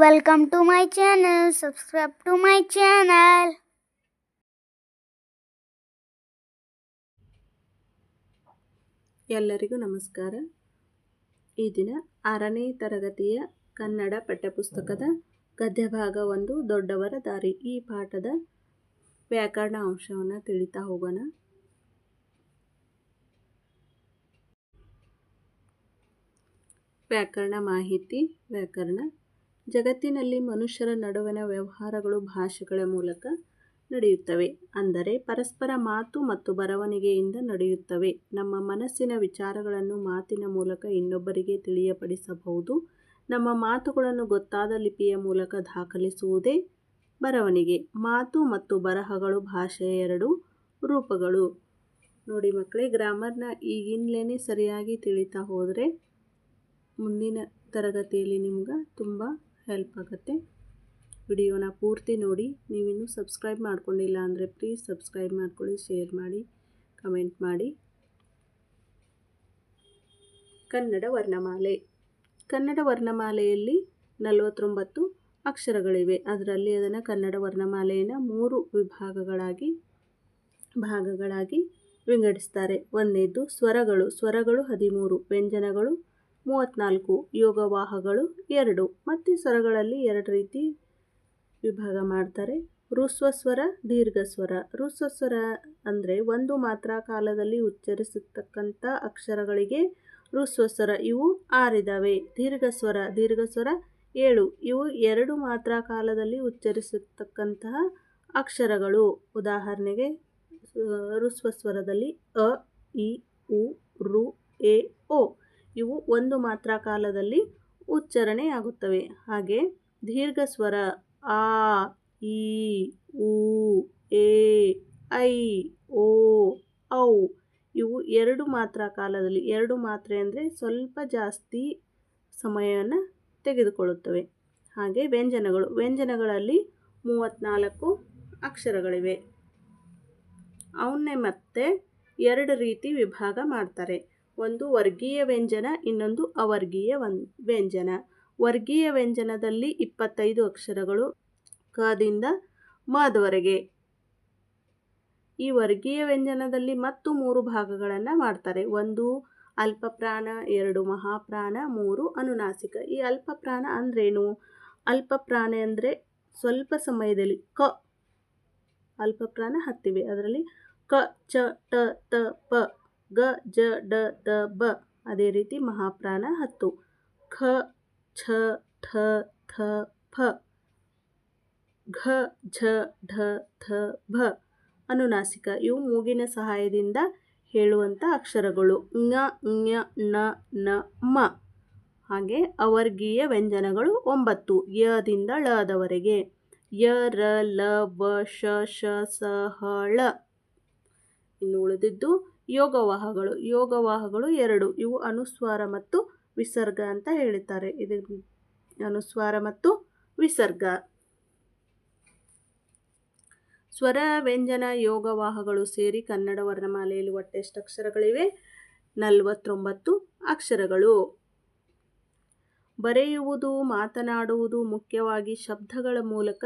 Welcome to my channel. Subscribe to my channel. ಎಲ್ಲರಿಗೂ ನಮಸ್ಕಾರ ಈ ದಿನ ಆರನೇ ತರಗತಿಯ ಕನ್ನಡ ಪಠ್ಯಪುಸ್ತಕದ ಗದ್ಯಭಾಗ ಒಂದು, ದೊಡ್ಡವರ ದಾರಿ ಈ ಪಾಠದ ವ್ಯಾಕರಣ ಅಂಶವನ್ನು ತಿಳಿತಾ ಹೋಗೋಣ ವ್ಯಾಕರಣ ಮಾಹಿತಿ, ವ್ಯಾಕರಣ ಜಗತ್ತಿನಲ್ಲಿ ಮನುಷ್ಯರ ನಡುವಿನ ವ್ಯವಹಾರಗಳು ಭಾಷೆಗಳ ಮೂಲಕ ನಡೆಯುತ್ತವೆ. ಅಂದರೆ ಪರಸ್ಪರ ಮಾತು ಮತ್ತು ಬರವಣಿಗೆಯಿಂದ ನಡೆಯುತ್ತವೆ. ನಮ್ಮ ಮನಸ್ಸಿನ ವಿಚಾರಗಳನ್ನು ಮಾತಿನ ಮೂಲಕ ಇನ್ನೊಬ್ಬರಿಗೆ ತಿಳಿಯಪಡಿಸಬಹುದು. ನಮ್ಮ ಮಾತುಗಳನ್ನು ಗೊತ್ತಾದ ಲಿಪಿಯ ಮೂಲಕ ದಾಖಲಿಸುವುದೇ ಬರವಣಿಗೆ. ಮಾತು ಮತ್ತು ಬರಹಗಳು ಭಾಷೆಯ ಎರಡು ರೂಪಗಳು. ನೋಡಿ ಮಕ್ಕಳೇ, ಗ್ರಾಮರ್ನ ಈಗಿಂದಲೇ ಸರಿಯಾಗಿ ತಿಳಿತಾ ಹೋದರೆ ಮುಂದಿನ ತರಗತಿಯಲ್ಲಿ ನಿಮ್ಗೆ ತುಂಬ ಹೆಲ್ಪ್ ಆಗುತ್ತೆ. ವಿಡಿಯೋನ ಪೂರ್ತಿ ನೋಡಿ. ನೀವಿನ್ನೂ ಸಬ್ಸ್ಕ್ರೈಬ್ ಮಾಡ್ಕೊಂಡಿಲ್ಲ ಅಂದರೆ ಪ್ಲೀಸ್ ಸಬ್ಸ್ಕ್ರೈಬ್ ಮಾಡ್ಕೊಳ್ಳಿ, ಶೇರ್ ಮಾಡಿ, ಕಮೆಂಟ್ ಮಾಡಿ. ಕನ್ನಡ ವರ್ಣಮಾಲೆ. ಕನ್ನಡ ವರ್ಣಮಾಲೆಯಲ್ಲಿ ನಲವತ್ತೊಂಬತ್ತು ಅಕ್ಷರಗಳಿವೆ. ಅದರಲ್ಲಿ ಅದನ್ನು ಕನ್ನಡ ವರ್ಣಮಾಲೆಯನ್ನು ಮೂರು ವಿಭಾಗಗಳಾಗಿ, ಭಾಗಗಳಾಗಿ ವಿಂಗಡಿಸ್ತಾರೆ. ಒಂದನೇದ್ದು ಸ್ವರಗಳು. ಸ್ವರಗಳು ಹದಿಮೂರು. ವ್ಯಂಜನಗಳು ಮೂವತ್ತ್ನಾಲ್ಕು ಯೋಗವಾಹಗಳು ಎರಡು. ಮತ್ತು ಸ್ವರಗಳಲ್ಲಿ ಎರಡು ರೀತಿ ವಿಭಾಗ ಮಾಡ್ತಾರೆ. ಋಸ್ವಸ್ವರ, ದೀರ್ಘಸ್ವರ. ಋಸ್ವಸ್ವರ ಅಂದರೆ ಒಂದು ಮಾತ್ರ ಕಾಲದಲ್ಲಿ ಉಚ್ಚರಿಸತಕ್ಕಂಥ ಅಕ್ಷರಗಳಿಗೆ ಋಸ್ವಸ್ವರ ಇವು ಆರಿದಾವೆ. ದೀರ್ಘಸ್ವರ ದೀರ್ಘಸ್ವರ ಏಳು. ಇವು ಎರಡು ಮಾತ್ರ ಕಾಲದಲ್ಲಿ ಉಚ್ಚರಿಸತಕ್ಕಂತಹ ಅಕ್ಷರಗಳು. ಉದಾಹರಣೆಗೆ ಋಸ್ವಸ್ವರದಲ್ಲಿ ಅ, ಇ, ಉ, ರು, ಎ, ಓ. ಇವು ಒಂದು ಮಾತ್ರ ಕಾಲದಲ್ಲಿ ಉಚ್ಚಾರಣೆಯಾಗುತ್ತವೆ. ಹಾಗೆ ದೀರ್ಘ ಸ್ವರ ಆ, ಈ, ಉ, ಎ, ಐ, ಓ, ಔ ಇವು ಎರಡು ಮಾತ್ರ ಕಾಲದಲ್ಲಿ, ಎರಡು ಮಾತ್ರೆ ಅಂದರೆ ಸ್ವಲ್ಪ ಜಾಸ್ತಿ ಸಮಯವನ್ನು ತೆಗೆದುಕೊಳ್ಳುತ್ತವೆ. ಹಾಗೆ ವ್ಯಂಜನಗಳು, ವ್ಯಂಜನಗಳಲ್ಲಿ ಮೂವತ್ತ್ನಾಲ್ಕು ಅಕ್ಷರಗಳಿವೆ. ಅವನ್ನೇ ಮತ್ತೆ ಎರಡು ರೀತಿ ವಿಭಾಗ ಮಾಡ್ತಾರೆ. ಒಂದು ವರ್ಗೀಯ ವ್ಯಂಜನ, ಇನ್ನೊಂದು ಅವರ್ಗೀಯ ವ್ಯಂಜನ. ವರ್ಗೀಯ ವ್ಯಂಜನದಲ್ಲಿ ಇಪ್ಪತ್ತೈದು ಅಕ್ಷರಗಳು. ಕದಿಂದ ಮದವರೆಗೆ. ಈ ವರ್ಗೀಯ ವ್ಯಂಜನದಲ್ಲಿ ಮತ್ತು ಮೂರು ಭಾಗಗಳನ್ನು ಮಾಡ್ತಾರೆ. ಒಂದು ಅಲ್ಪಪ್ರಾಣ, ಎರಡು ಮಹಾಪ್ರಾಣ, ಮೂರು ಅನುನಾಸಿಕ. ಈ ಅಲ್ಪಪ್ರಾಣ ಅಂದ್ರೇನು? ಅಲ್ಪಪ್ರಾಣ ಅಂದರೆ ಸ್ವಲ್ಪ ಸಮಯದಲ್ಲಿ ಕ. ಅಲ್ಪಪ್ರಾಣ ಹತ್ತಿವೆ. ಅದರಲ್ಲಿ ಕ, ಚ, ಟ, ತ, ಪ. ಗ, ಜ, ಡ, ದ, ಬ. ಅದೇ ರೀತಿ ಮಹಾಪ್ರಾಣ ಹತ್ತು. ಖ, ಛ, ಠ, ಥ, ಫ. ಘ, ಝ, ಢ, ಥ, ಭ. ಅನುನಾಸಿಕ ಇವು ಮೂಗಿನ ಸಹಾಯದಿಂದ ಹೇಳುವಂಥ ಅಕ್ಷರಗಳು. ಞ ಞ, ಣ, ನ, ಮ. ಹಾಗೆ ಅವರ್ಗೀಯ ವ್ಯಂಜನಗಳು ಒಂಬತ್ತು. ಯದಿಂದ ಳದವರೆಗೆ ಯ, ರ, ಲ, ವ, ಶ ಶ, ಸ, ಹ, ಳ. ಇನ್ನು ಉಳಿದಿದ್ದು ಯೋಗವಾಹಗಳು. ಯೋಗವಾಹಗಳು ಎರಡು. ಇವು ಅನುಸ್ವಾರ ಮತ್ತು ವಿಸರ್ಗ ಅಂತ ಹೇಳುತ್ತಾರೆ ಇದು ಅನುಸ್ವಾರ ಮತ್ತು ವಿಸರ್ಗ. ಸ್ವರ, ವ್ಯಂಜನ, ಯೋಗವಾಹಗಳು ಸೇರಿ ಕನ್ನಡ ವರ್ಣಮಾಲೆಯಲ್ಲಿ ಒಟ್ಟೆಷ್ಟು ಅಕ್ಷರಗಳಿವೆ ನಲವತ್ತೊಂಬತ್ತು ಅಕ್ಷರಗಳು. ಬರೆಯುವುದು, ಮಾತನಾಡುವುದು ಮುಖ್ಯವಾಗಿ ಶಬ್ದಗಳ ಮೂಲಕ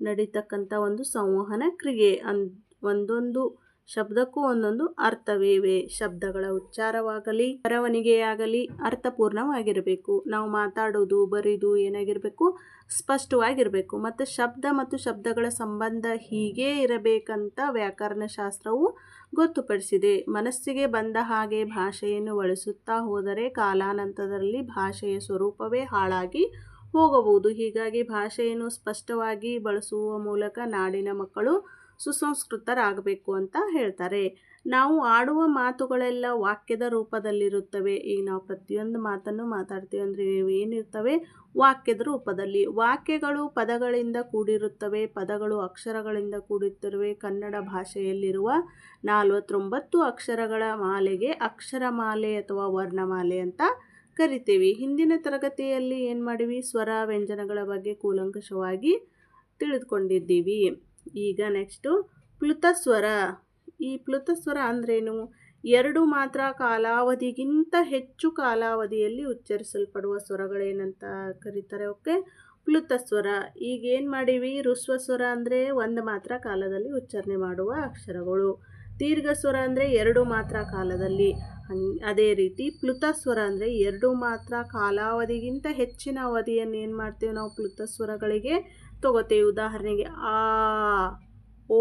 ನಡೀತಕ್ಕಂಥ ಒಂದು ಸಂವಹನ ಕ್ರಿಯೆ. ಅನ್ ಒಂದೊಂದು ಶಬ್ದಕ್ಕೂ ಒಂದೊಂದು ಅರ್ಥವಿವೆ ಶಬ್ದಗಳ ಉಚ್ಚಾರವಾಗಲಿ ಬರವಣಿಗೆಯಾಗಲಿ ಅರ್ಥಪೂರ್ಣವಾಗಿರಬೇಕು. ನಾವು ಮಾತಾಡೋದು, ಬರೆದು ಏನಾಗಿರಬೇಕು? ಸ್ಪಷ್ಟವಾಗಿರಬೇಕು. ಮತ್ತು ಶಬ್ದ ಮತ್ತು ಶಬ್ದಗಳ ಸಂಬಂಧ ಹೀಗೇ ಇರಬೇಕಂತ ವ್ಯಾಕರಣಶಾಸ್ತ್ರವು ಗೊತ್ತುಪಡಿಸಿದೆ. ಮನಸ್ಸಿಗೆ ಬಂದ ಹಾಗೆ ಭಾಷೆಯನ್ನು ಬಳಸುತ್ತಾ ಹೋದರೆ ಕಾಲಾನಂತರದಲ್ಲಿ ಭಾಷೆಯ ಸ್ವರೂಪವೇ ಹಾಳಾಗಿ ಹೋಗಬಹುದು. ಹೀಗಾಗಿ ಭಾಷೆಯನ್ನು ಸ್ಪಷ್ಟವಾಗಿ ಬಳಸುವ ಮೂಲಕ ನಾಡಿನ ಮಕ್ಕಳು ಸುಸಂಸ್ಕೃತರಾಗಬೇಕು ಅಂತ ಹೇಳ್ತಾರೆ. ನಾವು ಆಡುವ ಮಾತುಗಳೆಲ್ಲ ವಾಕ್ಯದ ರೂಪದಲ್ಲಿರುತ್ತವೆ. ಈಗ ನಾವು ಪ್ರತಿಯೊಂದು ಮಾತನ್ನು ಮಾತಾಡ್ತೀವಿ ಅಂದರೆ ಏನಿರ್ತವೆ? ವಾಕ್ಯದ ರೂಪದಲ್ಲಿ. ವಾಕ್ಯಗಳು ಪದಗಳಿಂದ ಕೂಡಿರುತ್ತವೆ. ಪದಗಳು ಅಕ್ಷರಗಳಿಂದ ಕೂಡಿರುತ್ತವೆ. ಕನ್ನಡ ಭಾಷೆಯಲ್ಲಿರುವ ನಲವತ್ತೊಂಬತ್ತು ಅಕ್ಷರಗಳ ಮಾಲೆಗೆ ಅಕ್ಷರಮಾಲೆ ಅಥವಾ ವರ್ಣಮಾಲೆ ಅಂತ ಕರಿತೀವಿ. ಹಿಂದಿನ ತರಗತಿಯಲ್ಲಿ ಏನು ಮಾಡಿವಿ? ಸ್ವರ ವ್ಯಂಜನಗಳ ಬಗ್ಗೆ ಕೂಲಂಕಷವಾಗಿ ತಿಳಿದುಕೊಂಡಿದ್ದೀವಿ. ಈಗ ನೆಕ್ಸ್ಟು ಪ್ಲುತಸ್ವರ. ಈ ಪ್ಲುತಸ್ವರ ಅಂದ್ರೇನು? ಎರಡು ಮಾತ್ರ ಕಾಲಾವಧಿಗಿಂತ ಹೆಚ್ಚು ಕಾಲಾವಧಿಯಲ್ಲಿ ಉಚ್ಚರಿಸಲ್ಪಡುವ ಸ್ವರಗಳೇನಂತ ಕರೀತಾರೆ ಓಕೆ ಪ್ಲುತ ಸ್ವರ ಈಗ ಏನು ಮಾಡೀವಿ? ಋಸ್ವ ಸ್ವರ ಅಂದರೆ ಒಂದು ಮಾತ್ರ ಕಾಲದಲ್ಲಿ ಉಚ್ಚಾರಣೆ ಮಾಡುವ ಅಕ್ಷರಗಳು. ದೀರ್ಘ ಸ್ವರ ಅಂದರೆ ಎರಡು ಮಾತ್ರ ಕಾಲದಲ್ಲಿ. ಅದೇ ರೀತಿ ಪ್ಲುತ ಸ್ವರ ಅಂದರೆ ಎರಡು ಮಾತ್ರ ಕಾಲಾವಧಿಗಿಂತ ಹೆಚ್ಚಿನ ಅವಧಿಯನ್ನು ಏನು ಮಾಡ್ತೀವಿ ನಾವು? ಪ್ಲುತ ಸ್ವರಗಳಿಗೆ ತಗೋತೇವೆ. ಉದಾಹರಣೆಗೆ ಆ, ಓ,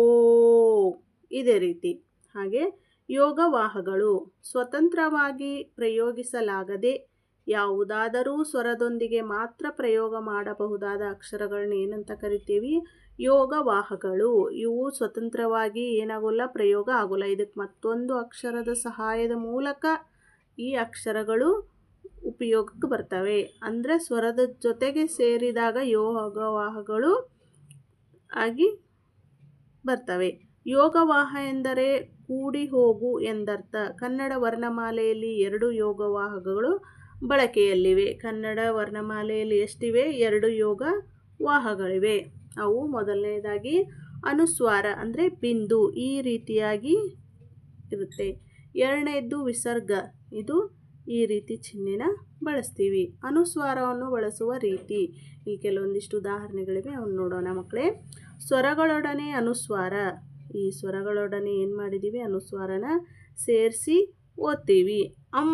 ಇದೇ ರೀತಿ. ಹಾಗೆ ಯೋಗವಾಹಗಳು ಸ್ವತಂತ್ರವಾಗಿ ಪ್ರಯೋಗಿಸಲಾಗದೆ ಯಾವುದಾದರೂ ಸ್ವರದೊಂದಿಗೆ ಮಾತ್ರ ಪ್ರಯೋಗ ಮಾಡಬಹುದಾದ ಅಕ್ಷರಗಳನ್ನ ಏನಂತ ಕರಿತೀವಿ? ಯೋಗವಾಹಗಳು. ಇವು ಸ್ವತಂತ್ರವಾಗಿ ಏನಾಗೋಲ್ಲ, ಪ್ರಯೋಗ ಆಗೋಲ್ಲ. ಇದಕ್ಕೆ ಮತ್ತೊಂದು ಅಕ್ಷರದ ಸಹಾಯದ ಮೂಲಕ ಈ ಅಕ್ಷರಗಳು ಉಪಯೋಗಕ್ಕೆ ಬರ್ತವೆ. ಅಂದರೆ ಸ್ವರದ ಜೊತೆಗೆ ಸೇರಿದಾಗ ಯೋಗವಾಹಗಳು ಆಗಿ ಬರ್ತವೆ. ಯೋಗವಾಹ ಎಂದರೆ ಕೂಡಿ ಹೋಗು ಎಂದರ್ಥ. ಕನ್ನಡ ವರ್ಣಮಾಲೆಯಲ್ಲಿ ಎರಡು ಯೋಗವಾಹಗಳು ಬಳಕೆಯಲ್ಲಿವೆ. ಕನ್ನಡ ವರ್ಣಮಾಲೆಯಲ್ಲಿ ಎಷ್ಟಿವೆ? ಎರಡು ಯೋಗ ವಾಹಗಳಿವೆ ಅವು ಮೊದಲನೇದಾಗಿ ಅನುಸ್ವಾರ ಅಂದರೆ ಬಿಂದು ಈ ರೀತಿಯಾಗಿ ಇರುತ್ತೆ. ಎರಡನೇದ್ದು ವಿಸರ್ಗ. ಇದು ಈ ರೀತಿ ಚಿಹ್ನೆನ ಬಳಸ್ತೀವಿ. ಅನುಸ್ವಾರವನ್ನು ಬಳಸುವ ರೀತಿ. ಈ ಕೆಲವೊಂದಿಷ್ಟು ಉದಾಹರಣೆಗಳಿವೆ ಅವ್ನು ನೋಡೋಣ ಮಕ್ಕಳೇ ಸ್ವರಗಳೊಡನೆ ಅನುಸ್ವಾರ. ಈ ಸ್ವರಗಳೊಡನೆ ಏನು ಮಾಡಿದ್ದೀವಿ ಅನುಸ್ವಾರನ ಸೇರಿಸಿ ಓದ್ತೀವಿ. ಅಂ,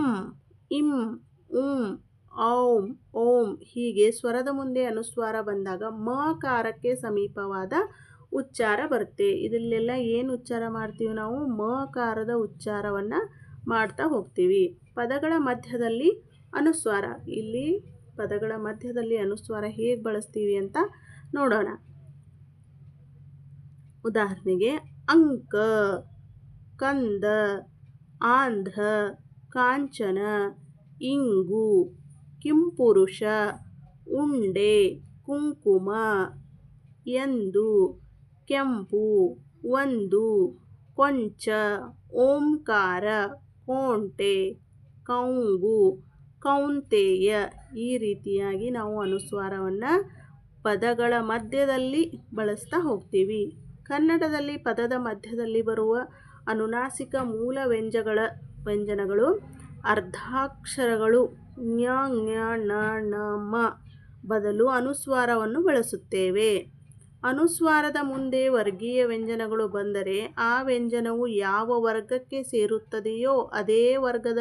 ಇಂ, ಉಂ, ಔಂ, ಓಂ ಹೀಗೆ ಸ್ವರದ ಮುಂದೆ ಅನುಸ್ವಾರ ಬಂದಾಗ ಮಕಾರಕ್ಕೆ ಸಮೀಪವಾದ ಉಚ್ಚಾರ ಬರುತ್ತೆ. ಇದರಲ್ಲೆಲ್ಲ ಏನು ಉಚ್ಚಾರ ಮಾಡ್ತೀವಿ ನಾವು? ಮಕಾರದ ಉಚ್ಚಾರವನ್ನು ಮಾಡ್ತಾ ಹೋಗ್ತೀವಿ. ಪದಗಳ ಮಧ್ಯದಲ್ಲಿ ಅನುಸ್ವಾರ. ಇಲ್ಲಿ ಪದಗಳ ಮಧ್ಯದಲ್ಲಿ ಅನುಸ್ವಾರ ಹೇಗೆ ಬಳಸ್ತೀವಿ ಅಂತ ನೋಡೋಣ. ಉದಾಹರಣೆಗೆ ಅಂಕ, ಕಂದ, ಆಂಧ್ರ, ಕಾಂಚನ, ಇಂಗು, ಕಿಂಪುರುಷ, ಉಂಡೆ, ಕುಂಕುಮ, ಎಂದು, ಕೆಂಪು, ಒಂದು, ಕೊಂಚ, ಓಂಕಾರ ಕೋಂಟೆ ಕೌಂಗು, ಕೌಂತೆಯ ಈ ರೀತಿಯಾಗಿ ನಾವು ಅನುಸ್ವಾರವನ್ನು ಪದಗಳ ಮಧ್ಯದಲ್ಲಿ ಬಳಸ್ತಾ ಹೋಗ್ತೀವಿ. ಕನ್ನಡದಲ್ಲಿ ಪದದ ಮಧ್ಯದಲ್ಲಿ ಬರುವ ಅನುನಾಸಿಕ ಮೂಲ ವ್ಯಂಜಗಳ ವ್ಯಂಜನಗಳು ಅರ್ಧಾಕ್ಷರಗಳು ಞ ಞ ಣ ಮ ಬದಲು ಅನುಸ್ವಾರವನ್ನು ಬಳಸುತ್ತೇವೆ. ಅನುಸ್ವಾರದ ಮುಂದೆ ವರ್ಗೀಯ ವ್ಯಂಜನಗಳು ಬಂದರೆ ಆ ವ್ಯಂಜನವು ಯಾವ ವರ್ಗಕ್ಕೆ ಸೇರುತ್ತದೆಯೋ ಅದೇ ವರ್ಗದ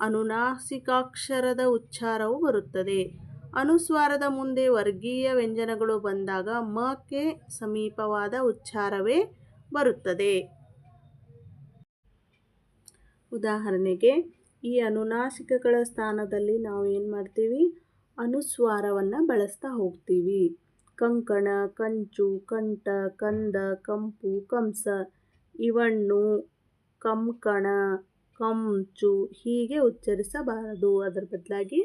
ಅನುನಾಸಿಕಾಕ್ಷರದ ಉಚ್ಚಾರವು ಬರುತ್ತದೆ. ಅನುಸ್ವಾರದ ಮುಂದೆ ವರ್ಗೀಯ ವ್ಯಂಜನಗಳು ಬಂದಾಗ ಮಕ್ಕೆ ಸಮೀಪವಾದ ಉಚ್ಚಾರವೇ ಬರುತ್ತದೆ. ಉದಾಹರಣೆಗೆ, ಈ ಅನುನಾಸಿಕಗಳ ಸ್ಥಾನದಲ್ಲಿ ನಾವು ಏನು ಮಾಡ್ತೀವಿ ಅನುಸ್ವಾರವನ್ನು ಬಳಸ್ತಾ ಹೋಗ್ತೀವಿ. ಕಂಕಣ, ಕಂಚು, ಕಂಠ, ಕಂದ, ಕಂಪು, ಕಂಸ ಇವಣ್ಣು ಕಂಕಣ, ಕಂಚು ಹೀಗೆ ಉಚ್ಚರಿಸಬಾರದು. ಅದರ ಬದಲಾಗಿ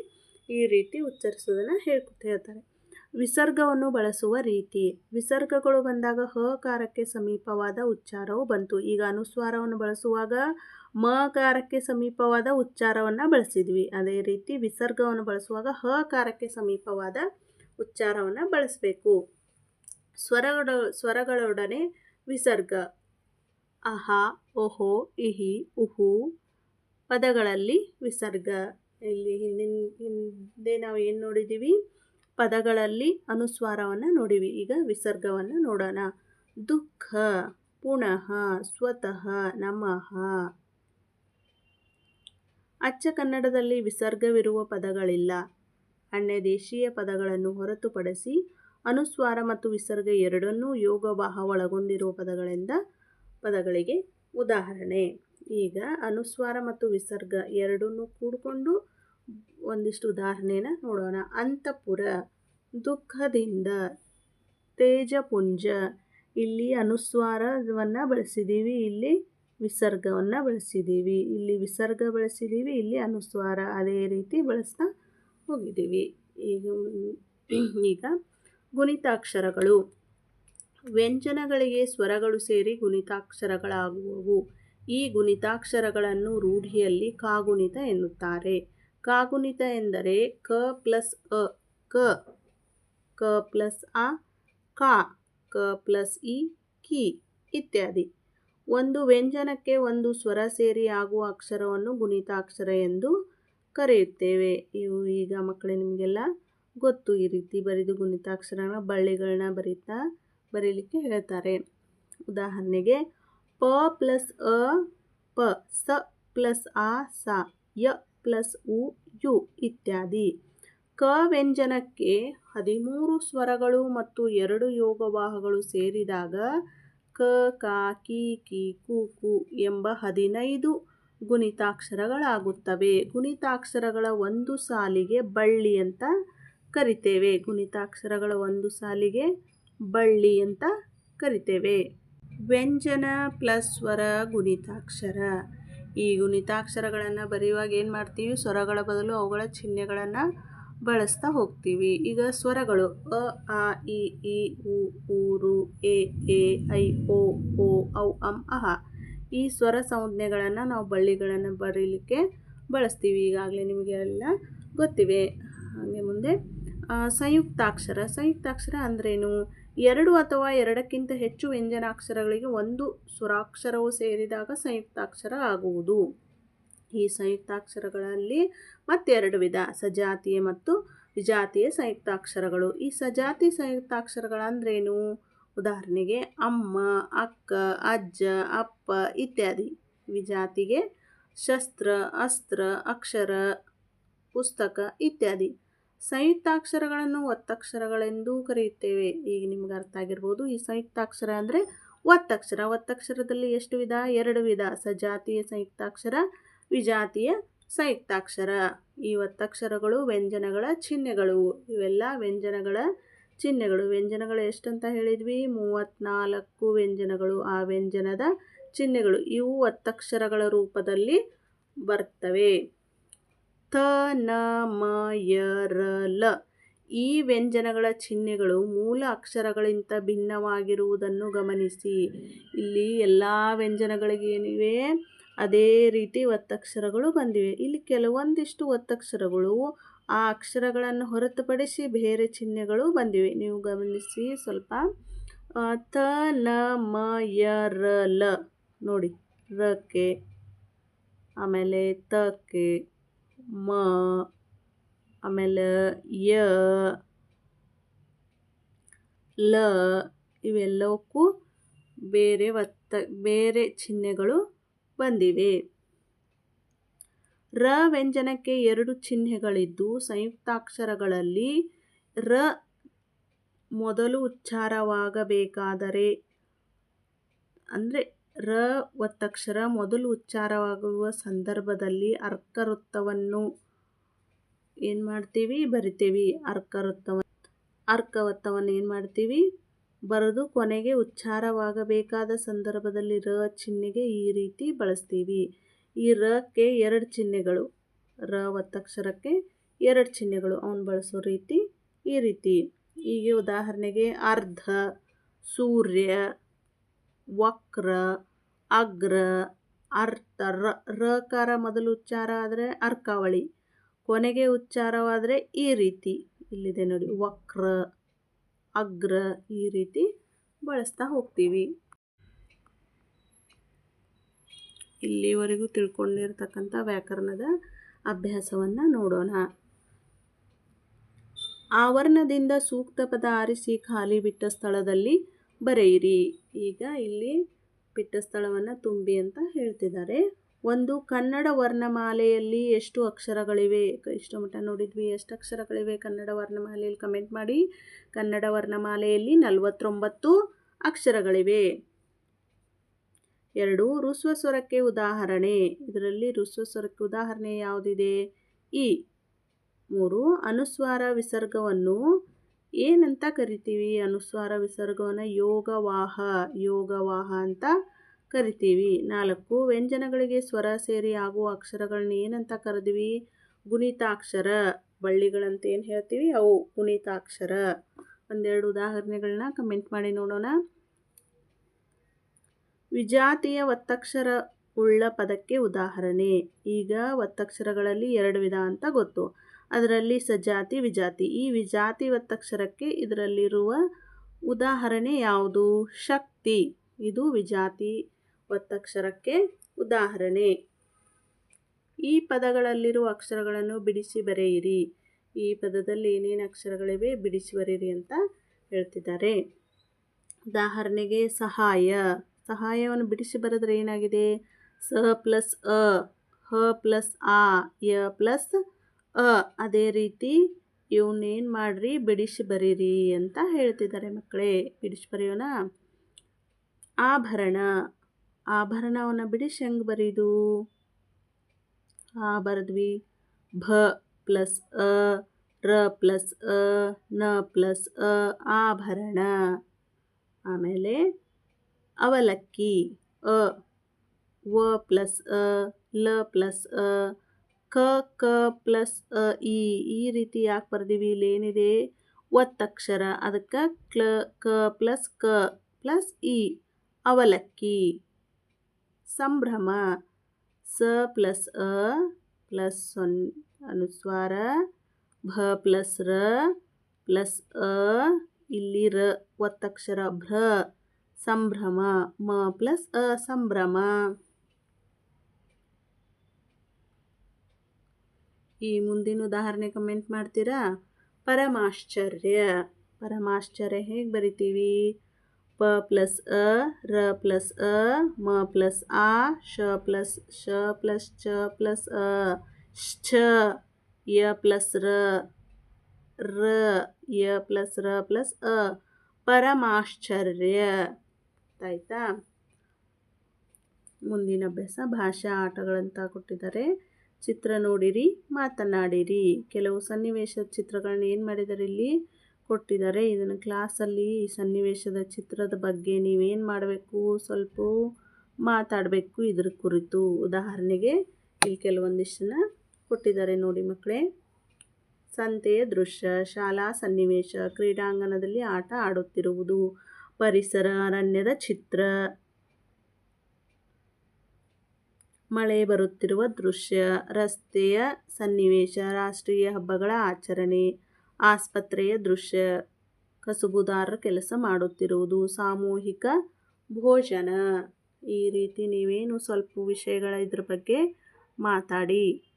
ಈ ರೀತಿ ಉಚ್ಚರಿಸೋದನ್ನು ಹೇಳ್ಕೊತ ಹೇಳ್ತಾರೆ ವಿಸರ್ಗವನ್ನು ಬಳಸುವ ರೀತಿ. ವಿಸರ್ಗಗಳು ಬಂದಾಗ ಹಕಾರಕ್ಕೆ ಸಮೀಪವಾದ ಉಚ್ಚಾರವು ಬಂತು. ಈಗ ಅನುಸ್ವಾರವನ್ನು ಬಳಸುವಾಗ ಮಕಾರಕ್ಕೆ ಸಮೀಪವಾದ ಉಚ್ಚಾರವನ್ನು ಬಳಸಿದ್ವಿ. ಅದೇ ರೀತಿ ವಿಸರ್ಗವನ್ನು ಬಳಸುವಾಗ ಹಕಾರಕ್ಕೆ ಸಮೀಪವಾದ ಉಚ್ಚಾರವನ್ನು ಬಳಸಬೇಕು. ಸ್ವರಗಳ ಸ್ವರಗಳೊಡನೆ ವಿಸರ್ಗ. ಅಹ, ಓಹೋ, ಇಹಿ, ಉಹು ಪದಗಳಲ್ಲಿ ವಿಸರ್ಗ. ಇಲ್ಲಿ ಹಿಂದಿನ, ಹಿಂದೆ ನಾವು ಏನು ನೋಡಿದ್ದೀವಿ ಪದಗಳಲ್ಲಿ ಅನುಸ್ವಾರವನ್ನು ನೋಡಿವಿ. ಈಗ ವಿಸರ್ಗವನ್ನು ನೋಡೋಣ. ದುಃಖ, ಪುನಃ, ಸ್ವತಃ, ನಮಃ. ಅಚ್ಚ ಕನ್ನಡದಲ್ಲಿ ವಿಸರ್ಗವಿರುವ ಪದಗಳಿಲ್ಲ. ಅನ್ಯ ದೇಶೀಯ ಪದಗಳನ್ನು ಹೊರತುಪಡಿಸಿ ಅನುಸ್ವಾರ ಮತ್ತು ವಿಸರ್ಗ ಎರಡನ್ನೂ ಯೋಗವಾಹ ಒಳಗೊಂಡಿರುವ ಪದಗಳಿಂದ ಪದಗಳಿಗೆ ಉದಾಹರಣೆ. ಈಗ ಅನುಸ್ವಾರ ಮತ್ತು ವಿಸರ್ಗ ಎರಡನ್ನೂ ಕೂಡಿಕೊಂಡು ಒಂದಿಷ್ಟು ಉದಾಹರಣೆನ ನೋಡೋಣ. ಅಂತಃಪುರ, ದುಃಖದಿಂದ ತೇಜಪುಂಜ. ಇಲ್ಲಿ ಅನುಸ್ವಾರವನ್ನು ಬಳಸಿದ್ದೀವಿ ಇಲ್ಲಿ ವಿಸರ್ಗವನ್ನು ಬಳಸಿದ್ದೀವಿ ಇಲ್ಲಿ ವಿಸರ್ಗ ಬಳಸಿದ್ದೀವಿ ಇಲ್ಲಿ ಅನುಸ್ವಾರ. ಅದೇ ರೀತಿ ಬಳಸ್ತಾ ಹೋಗಿದ್ದೀವಿ. ಈಗ ಈಗ ಗುಣಿತಾಕ್ಷರಗಳು. ವ್ಯಂಜನಗಳಿಗೆ ಸ್ವರಗಳು ಸೇರಿ ಗುಣಿತಾಕ್ಷರಗಳಾಗುವವು. ಈ ಗುಣಿತಾಕ್ಷರಗಳನ್ನು ರೂಢಿಯಲ್ಲಿ ಕಾಗುಣಿತ ಎನ್ನುತ್ತಾರೆ. ಕಾಗುಣಿತ ಎಂದರೆ ಕ ಪ್ಲಸ್ ಅ, ಕ ಕ ಪ್ಲಸ್ ಅ ಕ ಕ ಪ್ಲಸ್ ಇ, ಕಿ ಇತ್ಯಾದಿ. ಒಂದು ವ್ಯಂಜನಕ್ಕೆ ಒಂದು ಸ್ವರ ಸೇರಿ ಆಗುವ ಅಕ್ಷರವನ್ನು ಗುಣಿತಾಕ್ಷರ ಎಂದು ಕರೆಯುತ್ತೇವೆ. ಇವು ಈಗ ಮಕ್ಕಳೇ ನಿಮಗೆಲ್ಲ ಗೊತ್ತು. ಈ ರೀತಿ ಬರೆದು ಗುಣಿತಾಕ್ಷರನ, ಬಳ್ಳಿಗಳನ್ನ ಬರೀತಾ ಬರೀಲಿಕ್ಕೆ ಹೇಳ್ತಾರೆ. ಉದಾಹರಣೆಗೆ, ಪ ಪ್ಲಸ್ ಅ, ಪ, ಸ ಪ್ಲಸ್ ಆ, ಸ, ಯ ಪ್ಲಸ್ ಉ, ಯು ಇತ್ಯಾದಿ. ಕ ವ್ಯಂಜನಕ್ಕೆ ಹದಿಮೂರು ಸ್ವರಗಳು ಮತ್ತು ಎರಡು ಯೋಗವಾಹಗಳು ಸೇರಿದಾಗ ಕ, ಕಾ, ಕಿ ಕಿ, ಕು ಕು ಎಂಬ ಹದಿನೈದು ಗುಣಿತಾಕ್ಷರಗಳಾಗುತ್ತವೆ. ಗುಣಿತಾಕ್ಷರಗಳ ಒಂದು ಸಾಲಿಗೆ ಬಳ್ಳಿ ಅಂತ ಕರಿತೇವೆ. ಗುಣಿತಾಕ್ಷರಗಳ ಒಂದು ಸಾಲಿಗೆ ಬಳ್ಳಿ ಅಂತ ಕರಿತೇವೆ. ವ್ಯಂಜನ ಪ್ಲಸ್ ಸ್ವರ ಗುಣಿತಾಕ್ಷರ. ಈ ಗುಣಿತಾಕ್ಷರಗಳನ್ನು ಬರೆಯುವಾಗ ಏನು ಮಾಡ್ತೀವಿ? ಸ್ವರಗಳ ಬದಲು ಅವುಗಳ ಚಿಹ್ನೆಗಳನ್ನು ಬಳಸ್ತಾ ಹೋಗ್ತೀವಿ. ಈಗ ಸ್ವರಗಳು ಅ, ಆ, ಇ ಈ ಉ ಊರು ಎ ಎ, ಐ, ಓ ಓ, ಔ, ಅಂ, ಅಹ. ಈ ಸ್ವರ ಸಂಜ್ಞೆಗಳನ್ನು ನಾವು ಬಳ್ಳಿಗಳನ್ನು ಬರೀಲಿಕ್ಕೆ ಬಳಸ್ತೀವಿ ಈಗಾಗಲೇ ನಿಮಗೆ ಎಲ್ಲ ಗೊತ್ತಿವೆ. ಹಾಗೆ ಮುಂದೆ ಸಂಯುಕ್ತಾಕ್ಷರ. ಸಂಯುಕ್ತಾಕ್ಷರ ಅಂದ್ರೇನು? ಎರಡು ಅಥವಾ ಎರಡಕ್ಕಿಂತ ಹೆಚ್ಚು ವ್ಯಂಜನಾಕ್ಷರಗಳಿಗೆ ಒಂದು ಸ್ವರಾಕ್ಷರವು ಸೇರಿದಾಗ ಸಂಯುಕ್ತಾಕ್ಷರ ಆಗುವುದು. ಈ ಸಂಯುಕ್ತಾಕ್ಷರಗಳಲ್ಲಿ ಮತ್ತೆರಡು ವಿಧ, ಸಜಾತಿಯ ಮತ್ತು ವಿಜಾತಿಯ ಸಂಯುಕ್ತಾಕ್ಷರಗಳು. ಈ ಸಜಾತಿ ಸಂಯುಕ್ತಾಕ್ಷರಗಳಂದ್ರೇನು? ಉದಾಹರಣೆಗೆ ಅಮ್ಮ, ಅಕ್ಕ, ಅಜ್ಜ, ಅಪ್ಪ ಇತ್ಯಾದಿ. ವಿಜಾತಿಗೆ ಶಸ್ತ್ರ, ಅಸ್ತ್ರ, ಅಕ್ಷರ, ಪುಸ್ತಕ ಇತ್ಯಾದಿ. ಸಂಯುಕ್ತಾಕ್ಷರಗಳನ್ನು ಒತ್ತಕ್ಷರಗಳೆಂದೂ ಕರೆಯುತ್ತೇವೆ. ಈಗ ನಿಮ್ಗೆ ಅರ್ಥ ಆಗಿರ್ಬೋದು, ಈ ಸಂಯುಕ್ತಾಕ್ಷರ ಅಂದರೆ ಒತ್ತಕ್ಷರ. ಒತ್ತಕ್ಷರದಲ್ಲಿ ಎಷ್ಟು ವಿಧ? ಎರಡು ವಿಧ. ಸಜಾತಿಯ ಸಂಯುಕ್ತಾಕ್ಷರ, ವಿಜಾತಿಯ ಸಂಯುಕ್ತಾಕ್ಷರ. ಈ ಒತ್ತಕ್ಷರಗಳು, ವ್ಯಂಜನಗಳ ಚಿಹ್ನೆಗಳು. ಇವೆಲ್ಲ ವ್ಯಂಜನಗಳ ಚಿಹ್ನೆಗಳು, ವ್ಯಂಜನಗಳು ಎಷ್ಟಂತ ಹೇಳಿದ್ವಿ? ಮೂವತ್ತ್ನಾಲ್ಕು ವ್ಯಂಜನಗಳು. ಆ ವ್ಯಂಜನದ ಚಿಹ್ನೆಗಳು ಇವು ಒತ್ತಕ್ಷರಗಳ ರೂಪದಲ್ಲಿ ಬರ್ತವೆ. ತ, ನ, ಮ, ಯ, ರ, ಲ. ಈ ವ್ಯಂಜನಗಳ ಚಿಹ್ನೆಗಳು ಮೂಲ ಅಕ್ಷರಗಳಿಂದ ಭಿನ್ನವಾಗಿರುವುದನ್ನು ಗಮನಿಸಿ. ಇಲ್ಲಿ ಎಲ್ಲ ವ್ಯಂಜನಗಳಿಗೇನಿವೆ ಅದೇ ರೀತಿ ಒತ್ತಕ್ಷರಗಳು ಬಂದಿವೆ. ಇಲ್ಲಿ ಕೆಲವೊಂದಿಷ್ಟು ಒತ್ತಕ್ಷರಗಳು ಆ ಅಕ್ಷರಗಳನ್ನು ಹೊರತುಪಡಿಸಿ ಬೇರೆ ಚಿಹ್ನೆಗಳು ಬಂದಿವೆ. ನೀವು ಗಮನಿಸಿ ಸ್ವಲ್ಪ. ತ ನ ಮ, ಯ, ರ, ಲ. ನೋಡಿ. ರಕ್ಕೆ ಆಮೇಲೆ ತಕ್ಕೆ ಮ. ಆಮೇಲೆ ಯ. ಲ. ಇವೆಲ್ಲವಕ್ಕೂ ಬೇರೆ ಒತ್ತ ಬೇರೆ ಚಿಹ್ನೆಗಳು ಬಂದಿವೆ. ರ ವ್ಯಂಜನಕ್ಕೆ ಎರಡು ಚಿಹ್ನೆಗಳಿದ್ದು ಸಂಯುಕ್ತಾಕ್ಷರಗಳಲ್ಲಿ ರ ಮೊದಲು ಉಚ್ಚಾರವಾಗಬೇಕಾದರೆ, ಅಂದರೆ ರ ಒತ್ತಕ್ಷರ ಮೊದಲು ಉಚ್ಚಾರವಾಗುವ ಸಂದರ್ಭದಲ್ಲಿ ಅರ್ಕವೃತ್ತವನ್ನು ಏನು ಮಾಡ್ತೀವಿ? ಬರಿತೀವಿ. ಅರ್ಕವೃತ್ತವ, ಅರ್ಕವೃತ್ತವನ್ನು ಏನು ಮಾಡ್ತೀವಿ? ಬರೆದು ಕೊನೆಗೆ ಉಚ್ಚಾರವಾಗಬೇಕಾದ ಸಂದರ್ಭದಲ್ಲಿ ರ ಚಿಹ್ನೆಗೆ ಈ ರೀತಿ ಬಳಸ್ತೀವಿ. ಈ ರಕ್ಕೆ ಎರಡು ಚಿಹ್ನೆಗಳು, ರ ಒತ್ತಕ್ಷರಕ್ಕೆ ಎರಡು ಚಿಹ್ನೆಗಳು. ಅವನು ಬಳಸೋ ರೀತಿ ಈ ರೀತಿ. ಈಗ ಉದಾಹರಣೆಗೆ ಅರ್ಧ, ಸೂರ್ಯ, ವಕ್ರ, ಅಗ್ರ, ಅರ್ಥ. ರ, ರಕಾರ ಮೊದಲು ಉಚ್ಚಾರ ಆದರೆ ಅರ್ಕಾವಳಿ. ಕೊನೆಗೆ ಉಚ್ಚಾರವಾದರೆ ಈ ರೀತಿ. ಇಲ್ಲಿದೆ ನೋಡಿ, ವಕ್ರ, ಅಗ್ರ ಈ ರೀತಿ ಬಳಸ್ತಾ ಹೋಗ್ತೀವಿ. ಇಲ್ಲಿವರೆಗೂ ತಿಳ್ಕೊಂಡಿರ್ತಕ್ಕಂಥ ವ್ಯಾಕರಣದ ಅಭ್ಯಾಸವನ್ನು ನೋಡೋಣ. ಆವರಣದಿಂದ ಸೂಕ್ತ ಪದ ಆರಿಸಿ ಖಾಲಿ ಬಿಟ್ಟ ಸ್ಥಳದಲ್ಲಿ ಬರೆಯಿರಿ. ಈಗ ಇಲ್ಲಿ ಬಿಟ್ಟ ಸ್ಥಳವನ್ನು ತುಂಬಿ ಅಂತ ಹೇಳ್ತಿದ್ದಾರೆ. ಒಂದು ಕನ್ನಡ ವರ್ಣಮಾಲೆಯಲ್ಲಿ ಎಷ್ಟು ಅಕ್ಷರಗಳಿವೆ? ಇಷ್ಟು ಮಟ್ಟ ನೋಡಿದ್ವಿ. ಎಷ್ಟು ಅಕ್ಷರಗಳಿವೆ ಕನ್ನಡ ವರ್ಣಮಾಲೆಯಲ್ಲಿ? ಕಮೆಂಟ್ ಮಾಡಿ. ಕನ್ನಡ ವರ್ಣಮಾಲೆಯಲ್ಲಿ ನಲವತ್ತೊಂಬತ್ತು ಅಕ್ಷರಗಳಿವೆ. ಎರಡು ಋಸ್ವ ಸ್ವರಕ್ಕೆ ಉದಾಹರಣೆ. ಇದರಲ್ಲಿ ಋಸ್ವ ಸ್ವರಕ್ಕೆ ಉದಾಹರಣೆ ಯಾವುದಿದೆ? ಇ. ಮೂರು, ಅನುಸ್ವಾರ ವಿಸರ್ಗವನ್ನು ಏನಂತ ಕರಿತೀವಿ? ಅನುಸ್ವಾರ ವಿಸರ್ಗವನ್ನು ಯೋಗವಾಹ ಯೋಗವಾಹ ಅಂತ ಕರಿತೀವಿ. ನಾಲ್ಕು, ವ್ಯಂಜನಗಳಿಗೆ ಸ್ವರ ಸೇರಿ ಆಗುವ ಅಕ್ಷರಗಳನ್ನ ಏನಂತ ಕರೆದಿವಿ? ಗುಣಿತಾಕ್ಷರ. ಬಳ್ಳಿಗಳಂತ ಏನು ಹೇಳ್ತೀವಿ? ಅವು ಗುಣಿತಾಕ್ಷರ. ಒಂದೆರಡು ಉದಾಹರಣೆಗಳನ್ನ ಕಮೆಂಟ್ ಮಾಡಿ ನೋಡೋಣ. ವಿಜಾತಿಯ ಒತ್ತಕ್ಷರ ಉಳ್ಳ ಪದಕ್ಕೆ ಉದಾಹರಣೆ. ಈಗ ಒತ್ತಕ್ಷರಗಳಲ್ಲಿ ಎರಡು ವಿಧ ಅಂತ ಗೊತ್ತು. ಅದರಲ್ಲಿ ಸಜಾತಿ, ವಿಜಾತಿ. ಈ ವಿಜಾತಿ ಒತ್ತಕ್ಷರಕ್ಕೆ ಇದರಲ್ಲಿರುವ ಉದಾಹರಣೆ ಯಾವುದು? ಶಕ್ತಿ. ಇದು ವಿಜಾತಿ ಒತ್ತಕ್ಷರಕ್ಕೆ ಉದಾಹರಣೆ. ಈ ಪದಗಳಲ್ಲಿರುವ ಅಕ್ಷರಗಳನ್ನು ಬಿಡಿಸಿ ಬರೆಯಿರಿ. ಈ ಪದದಲ್ಲಿ ಏನೇನು ಅಕ್ಷರಗಳಿವೆ ಬಿಡಿಸಿ ಬರೆಯಿರಿ ಅಂತ ಹೇಳ್ತಿದ್ದಾರೆ. ಉದಾಹರಣೆಗೆ ಸಹಾಯ. ಸಹಾಯವನ್ನು ಬಿಡಿಸಿ ಬರೆದ್ರೆ ಏನಾಗಿದೆ? ಸ ಪ್ಲಸ್ ಅ, ಹ ಪ್ಲಸ್ ಆ, ಯ ಪ್ಲಸ್ ಅ. ಅದೇ ರೀತಿ ಇವನ್ನೇನು ಮಾಡಿರಿ? ಬಿಡಿಸಿ ಬರೀರಿ ಅಂತ ಹೇಳ್ತಿದ್ದಾರೆ ಮಕ್ಕಳೇ. ಬಿಡಿಸಿ ಬರೆಯೋಣ. ಆಭರಣ. ಆಭರಣವನ್ನು ಬಿಡಿಸಿ ಹೆಂಗೆ ಬರೀದು? ಆ ಬರೆದ್ವಿ. ಭ ಪ್ಲಸ್ ಅ, ರ ಪ್ಲಸ್ ಅ, ನ ಪ್ಲಸ್ ಅ, ಆಭರಣ. ಆಮೇಲೆ ಅವಲಕ್ಕಿ. ಅ, ವ ಪ್ಲಸ್ ಅ, ಲ ಪ್ಲಸ್ ಅ, ಕ ಕ ಪ್ಲಸ್ ಅ, ಇ. ಈ ರೀತಿ ಯಾಕೆ ಬರ್ದೀವಿ? ಇಲ್ಲಿ ಏನಿದೆ? ಒತ್ತಕ್ಷರ. ಅದಕ್ಕೆ ಕ್ಲ, ಕ ಪ್ಲಸ್ ಕ ಪ್ಲಸ್ ಇ. ಅವಲಕ್ಕಿ. ಸಂಭ್ರಮ. ಸ ಪ್ಲಸ್ ಅ ಪ್ಲಸ್ ಸೊನ್, ಅನುಸ್ವಾರ. ಭ ಪ್ಲಸ್ ರ ಪ್ಲಸ್ ಅ. ಇಲ್ಲಿ ರ, ಒತ್ತಕ್ಷರ ಭ್ರ. ಸಂಭ್ರಮ, ಮ ಪ್ಲಸ್ ಅ ಸಂಭ್ರಮ. ಈ ಮುಂದಿನ ಉದಾಹರಣೆ ಕಮೆಂಟ್ ಮಾಡ್ತೀರಾ? ಪರಮಾಶ್ಚರ್ಯ. ಪರಮಾಶ್ಚರ್ಯ ಹೇಗೆ ಬರಿತೀವಿ? ಪ ಪ್ಲಸ್ ಅ, ರ ಪ್ಲಸ್ ಅ, ಮ ಪ್ಲಸ್ ಆ ಶ ಪ್ಲಸ್ ಶ ಪ್ಲಸ್ ಚ ಪ್ಲಸ್ ಅ, ಶ್ಚ, ಯ ಪ್ಲಸ್ ರ ರ, ಯ ಪ್ಲಸ್ ರ ಪ್ಲಸ್ ಅ. ಪರಮಾಶ್ಚರ್ಯ. ಆಯ್ತಾ ಮುಂದಿನ ಅಭ್ಯಾಸ ಭಾಷಾ ಆಟಗಳಂತ ಕೊಟ್ಟಿದ್ದಾರೆ. ಚಿತ್ರ ನೋಡಿರಿ, ಮಾತನಾಡಿರಿ. ಕೆಲವು ಸನ್ನಿವೇಶದ ಚಿತ್ರಗಳನ್ನ ಏನು ಮಾಡಿದ್ದಾರೆ ಇಲ್ಲಿ? ಕೊಟ್ಟಿದ್ದಾರೆ. ಇದನ್ನು ಕ್ಲಾಸಲ್ಲಿ ಈ ಸನ್ನಿವೇಶದ ಚಿತ್ರದ ಬಗ್ಗೆ ನೀವೇನು ಮಾಡಬೇಕು? ಸ್ವಲ್ಪ ಮಾತಾಡಬೇಕು ಇದ್ರ ಕುರಿತು. ಉದಾಹರಣೆಗೆ ಇಲ್ಲಿ ಕೆಲವೊಂದಿಷ್ಟನ್ನ ಕೊಟ್ಟಿದ್ದಾರೆ ನೋಡಿ ಮಕ್ಕಳೇ. ಸಂತೆಯ ದೃಶ್ಯ, ಶಾಲಾ ಸನ್ನಿವೇಶ, ಕ್ರೀಡಾಂಗಣದಲ್ಲಿ ಆಟ ಆಡುತ್ತಿರುವುದು. ಪರಿಸರ ಅರಣ್ಯದ ಚಿತ್ರ. ಮಳೆ ಬರುತ್ತಿರುವ ದೃಶ್ಯ. ರಸ್ತೆಯ ಸನ್ನಿವೇಶ. ರಾಷ್ಟ್ರೀಯ ಹಬ್ಬಗಳ ಆಚರಣೆ. ಆಸ್ಪತ್ರೆಯ ದೃಶ್ಯ. ಕಸುಬುದಾರರ ಕೆಲಸ ಮಾಡುತ್ತಿರುವುದು. ಸಾಮೂಹಿಕ ಭೋಜನ. ಈ ರೀತಿ ನೀವೇನು ಸ್ವಲ್ಪ ವಿಷಯಗಳ ಇದ್ರ ಬಗ್ಗೆ ಮಾತಾಡಿ.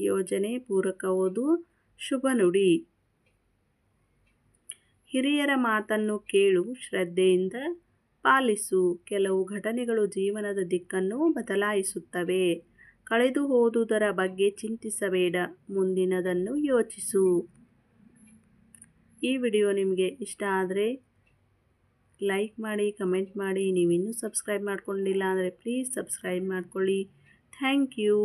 ಯೋಜನೆ ಪೂರಕ ಓದು. ಶುಭ ನುಡಿ. ಹಿರಿಯರ ಮಾತನ್ನು ಕೇಳು, ಶ್ರದ್ಧೆಯಿಂದ ಪಾಲಿಸು. ಕೆಲವು ಘಟನೆಗಳು ಜೀವನದ ದಿಕ್ಕನ್ನು ಬದಲಾಯಿಸುತ್ತವೆ. ಕಳೆದು ಹೋದುದರ ಬಗ್ಗೆ ಚಿಂತಿಸಬೇಡ, ಮುಂದಿನದನ್ನು ಯೋಚಿಸು. ಈ ವಿಡಿಯೋ ನಿಮಗೆ ಇಷ್ಟ ಆದರೆ ಲೈಕ್ ಮಾಡಿ, ಕಮೆಂಟ್ ಮಾಡಿ. ನೀವಿನ್ನೂ ಸಬ್ಸ್ಕ್ರೈಬ್ ಮಾಡ್ಕೊಂಡಿಲ್ಲ ಅಂದರೆ ಪ್ಲೀಸ್ ಸಬ್ಸ್ಕ್ರೈಬ್ ಮಾಡ್ಕೊಳ್ಳಿ. Thank you.